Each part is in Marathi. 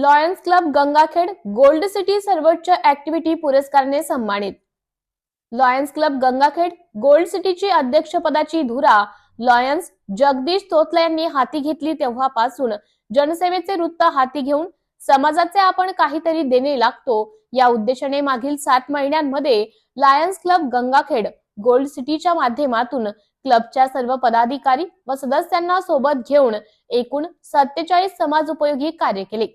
Lions club Gangakhed gold city सर्वोच्च ऍक्टिव्हिटी पुरस्काराने सन्मानित. लॉयन्स क्लब गंगाखेड गोल्ड सिटीची अध्यक्षपदाची धुरा लॉयन्स जगदीश तोतला यांनी हाती घेतली तेव्हापासून. जनसेवेचे वृत्त हाती घेऊन समाजाचे आपण काहीतरी देणे लागतो या उद्देशाने मागील सात महिन्यांमध्ये लायन्स क्लब गंगाखेड गोल्ड सिटीच्या माध्यमातून क्लबच्या सर्व पदाधिकारी व सदस्यांना सोबत घेऊन एकूण सत्तेचाळीस समाज उपयोगी कार्य केले.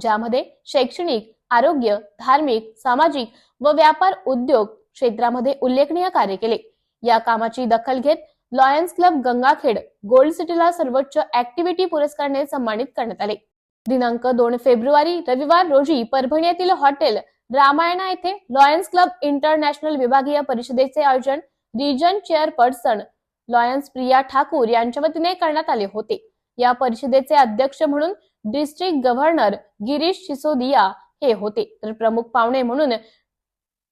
ज्यामध्ये शैक्षणिक आरोग्य धार्मिक सामाजिक व व्यापार उद्योग क्षेत्रामध्ये उल्लेखनीय कार्य केले. या कामाची दखल घेत लॉयन्स क्लब गंगाखेड गोल्ड सिटीला सर्वोच्च ऍक्टिव्हिटी पुरस्काराने सन्मानित करण्यात आले. दिनांक दोन फेब्रुवारी रविवार रोजी परभणी येथील हॉटेल रामायणा येथे लॉयन्स क्लब इंटरनॅशनल विभागीय परिषदेचे आयोजन region chairperson lions Priya Thakur यांच्या वतीने करण्यात आले होते. या परिषदेचे अध्यक्ष म्हणून डिस्ट्रिक्ट गव्हर्नर गिरीश सिसोदिया हे होते. तर प्रमुख पाहुणे म्हणून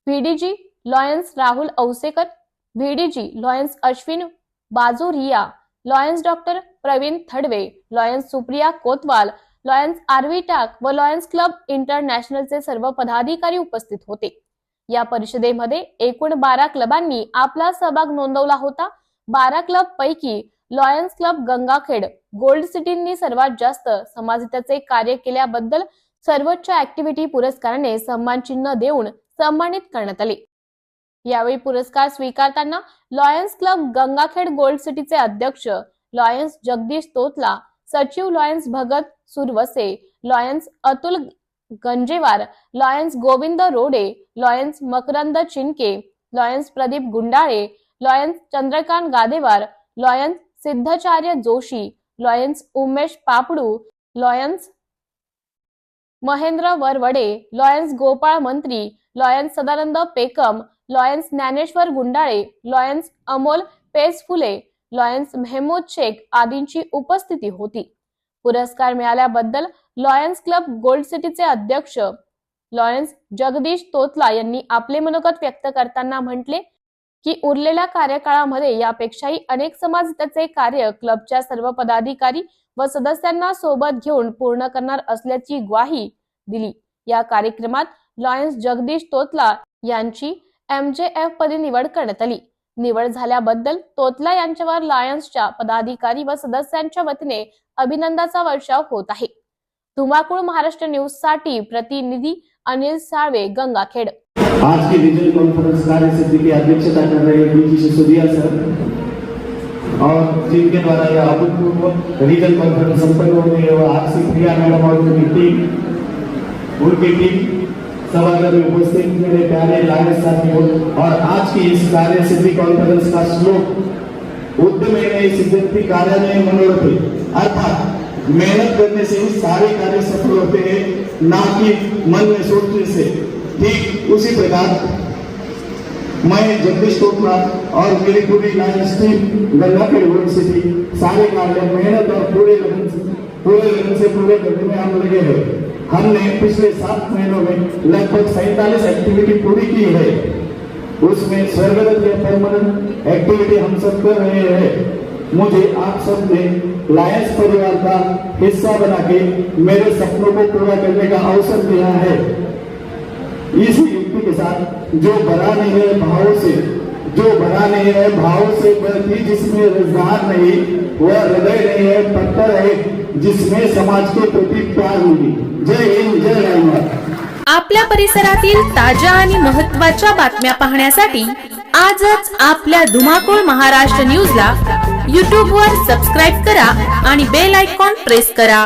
VDG Lions Rahul Ausekar VDG Lions Ashwin Bajoria Lions doctor Pravin Thadwe Lions Supriya Kotwal Lions RV Tak व लॉयन्स क्लब इंटरनॅशनलचे सर्व पदाधिकारी उपस्थित होते. या परिषदेमध्ये एकूण बारा क्लबांनी आपला सहभाग नोंदवला होता. बारा क्लब पैकी लॉयन्स क्लब गंगाखेड गोल्ड सिटींनी सर्वात जास्त समाजहिताचे कार्य केल्याबद्दल सर्वोच्च ऍक्टिव्हिटी पुरस्काराने सन्मान चिन्ह देऊन सन्मानित करण्यात आले. यावेळी पुरस्कार स्वीकारताना लॉयन्स क्लब गंगाखेड गोल्ड सिटीचे अध्यक्ष लॉयन्स जगदीश तोतला सचिव lions Bhagat Suravase lions Atul Ganjewar lions Govind Rode lions Makarand Chinke lions Pradeep Gundale lions Chandrakant Gadewar lions Siddhacharya Joshi lions Umesh Papadu lions Mahendra Varvade lions Gopal Mantri lions Sadanand Pekam lions Dnyaneshwar Gundale lions Amol Pesfule lions Mehmood Shaikh आदींची उपस्थिती होती. पुरस्कार मिळाल्याबद्दल लॉयन्स क्लब गोल्ड सिटीचे अध्यक्ष लॉयन्स जगदीश तोतला यांनी आपले मनोगत व्यक्त करताना म्हटले की उरलेल्या कार्यकाळामध्ये यापेक्षाही अनेक समाजहिताचे कार्य क्लबच्या सर्व पदाधिकारी व सदस्यांना सोबत घेऊन पूर्ण करणार असल्याची ग्वाही दिली. या कार्यक्रमात लॉयन्स जगदीश तोतला यांची एमजेएफ पदी निवड करण्यात आली. निवड झाल्याबद्दल तोतला यांच्यावर लायन्सच्या पदाधिकारी व सदस्यांच्या वतीने अभिनंदाचा वर्षाव होत आहे. धुमाकूळ महाराष्ट्र न्यूजसाठी प्रतिनिधी अनिल साळवे गंगाखेड. आज के रीजनल कॉन्फ्रेंस कार्य समिति की अध्यक्षता कर रहे डीजी सिसोदिया सर। और जिनके द्वारा यह अभूतपूर्व रीजनल कॉन्फ्रेंस संपन्न है वह आपसी प्रिया मैडम और उनकी टीम उनकी टीम सभागृह में उपस्थित मेरे प्यारे लायन साथियों और आज की इस कार्य सिद्धि कॉन्फ्रेंस का श्लोक उद्यमेने सिद्धि कार्यालय मनोरथे अर्थात मेहनत करने से ही सारे कार्य सफल होते हैं, ना कि मन में सोचने से। ठीक उसी प्रकार मैं जगदीश टोकरा और मेरी पूरी लायंस टीम गंगा के यूनिवर्सिटी सारे कार्य, मेहनत और पूरे लगन पूरे लगन से पूरे करने में हम लगे हैं। हमने पिछले सात महीनों में लगभग सैतालीस एक्टिविटी पूरी की है। उसमें स्वर्गदत्त या परमानेंट एक्टिविटी हम सब कर रहे हैं। मुझे आप सबने लायंस परिवार का हिस्सा बना के मेरे सपनों को पूरा करने का अवसर दिया है। इस युक्ति के साथ जो बना नहीं है भाव से जो बना नहीं है भाव से बल्कि जिसमें रुझान नहीं वह हृदय नहीं है पत्थर है जिसमें समाज के प्रति प्यार नहीं जय हिंद जय राम आपल्या परिसरातील ताज्या आणि महत्त्वाच्या बातम्या पाहण्यासाठी आजच आपल्या धुमाकूळ महाराष्ट्र न्यूजला यूट्यूबवर सबस्क्राईब करा आणि बेल आयकॉन प्रेस करा.